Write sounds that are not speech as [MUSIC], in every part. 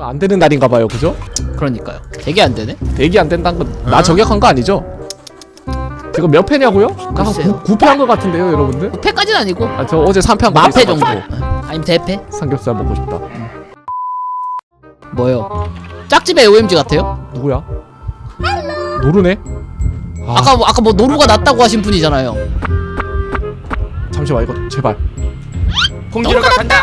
오늘 안 되는 날인가 봐요, 그죠? 그러니까요. 되게 안 되네. 대기 안 된다는 건 나 저격한 거 아니죠? 제가 몇 패냐고요? 나한 글쎄요. 9패 한 거 같은데요, 여러분? 패까지는 아니고 아, 저 어제 3패 한거 마패 정도. 아니면 대패? 삼겹살 먹고 싶다. 뭐요? 짝집의 OMG 같아요? 누구야? 노르네? 아, 아까 뭐- 아까 뭐 노루가 났다고 하신 분이잖아요. 잠시만 이거 제발. 공지로가 간다.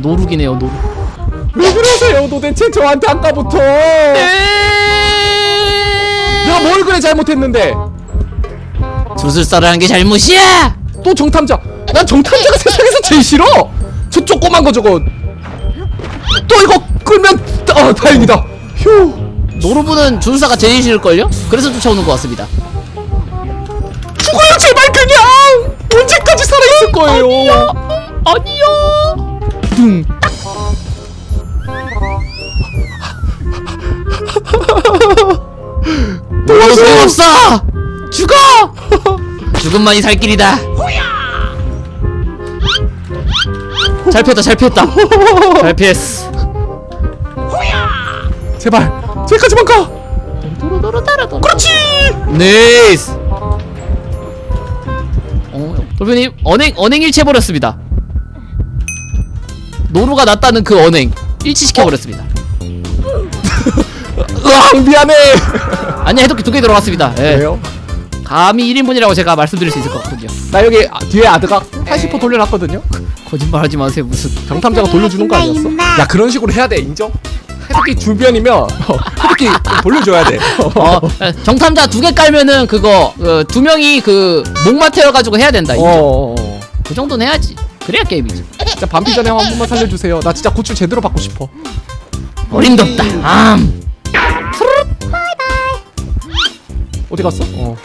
노루기네요 노루. 왜 그러세요, 도대체 저한테 아까부터? 내가 뭘 그래 잘못했는데? 주술사라는 게 잘못이야. 또 정탐자. 난 정탐자가 세상에서 제일 싫어. 저 조그만 거 저거. 또 이거 끌면 아 다행이다. 휴. 노루분은 주술사가 제일 싫을걸요? 그래서 쫓아오는 것 같습니다. 죽어요 제발 그냥. 언제까지 살아 있을 거예요? 둥. 노루 소용없어. 죽어. [LAUGHS] 죽음만이 살 길이다. 잘 피했다 잘 피했다. 잘 피했어. 제발. 저기까지만 가. 그렇지. 네이스. 어, 돌변님 언행 언행 일치해 버렸습니다. 노루가 났다는 그 언행 일치시켜 버렸습니다. [LAUGHS] 으악 미안해. [LAUGHS] 아니 해독기 두개 들어갔습니다. 예. 왜요? 감히 1인분이라고 제가 말씀드릴 수 있을 것 같군요. 나 여기 아, 뒤에 아드가 80% 돌려놨거든요. [LAUGHS] 거짓말하지 마세요 무슨. 정탐자가 돌려주는 거 아니었어? 야 그런 식으로 해야 돼 인정? 해독기 주변이면 어, 해독기 돌려줘야 돼. 어 에, 정탐자 두 개 깔면은 그거 어, 두 명이 그 목마 태워가지고 해야 된다. 어, 어, 어. 그 정도는 해야지. 그래야 게임이지. 진짜 반피 전에 한 번만 살려주세요. 나 진짜 고출 제대로 받고 싶어. 어림도 없다. 암. 어디 갔어? 어.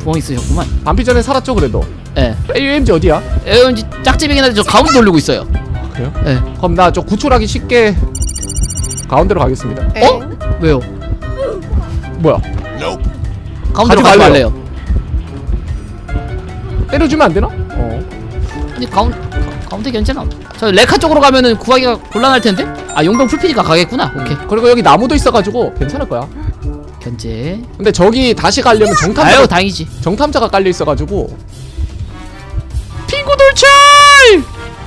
부엉 있으셨구만. 반피 전에 살았죠 그래도. 예. AUMG 어디야? 에어인지 짝집이긴 한데 저 가운데 돌리고 있어요. 그래요? 예. 그럼 나 저 구출하기 쉽게 가운데로 가겠습니다. 어? 왜요? 뭐야? 가운데로 가지 가지 말래요. 말래요. 때려주면 안 되나? 어. 아니 가운 가- 가운데 괜찮아. 저 레카 쪽으로 가면은 구하기가 곤란할 텐데. 아 용병 풀피니까 가겠구나. 오케이. 그리고 여기 나무도 있어가지고 괜찮을 거야. 견제. 근데 저기 다시 가려면 아유 정탐자가 다행이지. 정탐자가 깔려 있어가지고 핑구 돌출!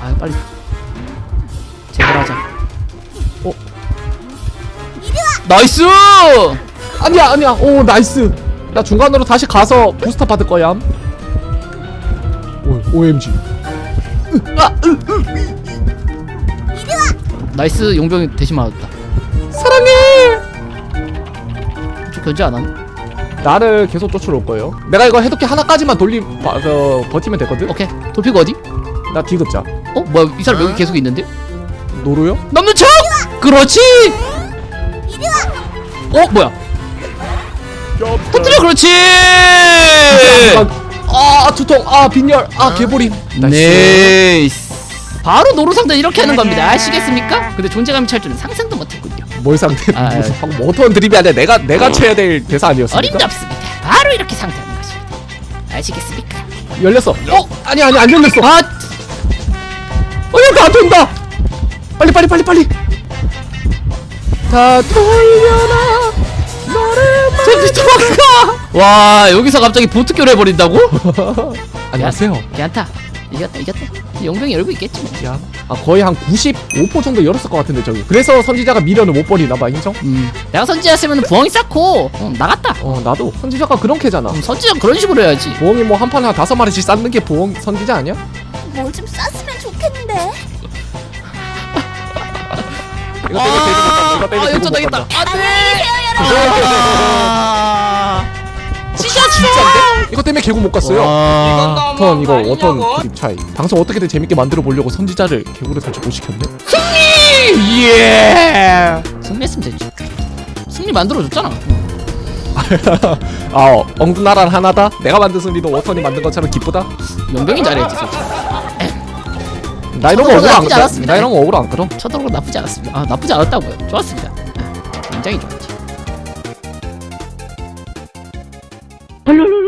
아 빨리. 제발 하자. 어? 나이스! 아니야 아니야 오 나이스 나 중간으로 다시 가서 부스터 받을 거야 오, OMG 나이스 용병이 대신 맞았다. 사랑해 저 견제 안 하네. 나를 계속 쫓아올 거예요 내가 이거 해독기 하나까지만 돌리 바, 어, 버티면 되거든 오케이. 돌피고 어디? 나 디귿자 어 뭐야 이 사람 여기 계속 있는데? 노루요? 넘는 척! 그렇지! 어 뭐야? 터뜨려 그렇지! 아 두통 아 빈혈 아 개보림 나이스 네이스. 바로 노루 상대 이렇게 하는 겁니다. 아시겠습니까? 근데 존재감이 찰줄은 상상도 못했군요. 뭘 상대 아, 아. [LAUGHS] 방금 뭐 어떤 드립이 아니라 내가 내가 쳐야 될 대사 아니었습니까? 어림없습니다. 바로 이렇게 상대하는 것입니다. 아시겠습니까? 열렸어 어? 아니 아니 안 열렸어 아! 어야 나한테 온다 빨리 빨리 빨리 빨리 다 돌려라! 와 여기서 갑자기 보트교를 해버린다고? [LAUGHS] 안녕하세요 괜찮다. 이겼다 이겼다. 용병이 열고 있겠지 뭐. 야, 아 거의 한 95% 정도 열었을 것 같은데 저기. 그래서 선지자가 미련을 못 버리나 봐 인정? 음. 내가 선지자였으면 부엉이 쌓고 어, 나갔다. 어 나도 선지자가 그런 캐잖아. 음, 선지자 그런 식으로 해야지. 보엉이 뭐 한 판에 한 다섯 마리씩 쌓는 게 보엉 선지자 아니야? 뭐좀 쌌으면 좋겠는데. 이거 때문에 개그 못한다. 이거 때문에 아, 개그 역전당했다. 못한다. 안돼. 아. 진짜 진짜인데? 이거 때문에 개구 못 갔어요. 와. 워턴 이거 워턴 그립 차이. 방송 어떻게든 재밌게 만들어 보려고 선지자를 개구를 살짝 못 시켰네. 예. 승리했으면 됐지. 승리 만들어줬잖아. [LAUGHS] 아 어, 엉뚱나란 하나다. 내가 만든 승리도 워턴이 만든 것처럼 기쁘다. 용병이 잘했지 솔직히. 나 이런 거 저도 억울 안 나쁘지. 않았습니다. 나 이런 거 억울 안 끌어. 쳐들어 나쁘지 않았습니다. 아 나쁘지 않았다고요. 좋았습니다. 아, 굉장히 좋았지. 덜렁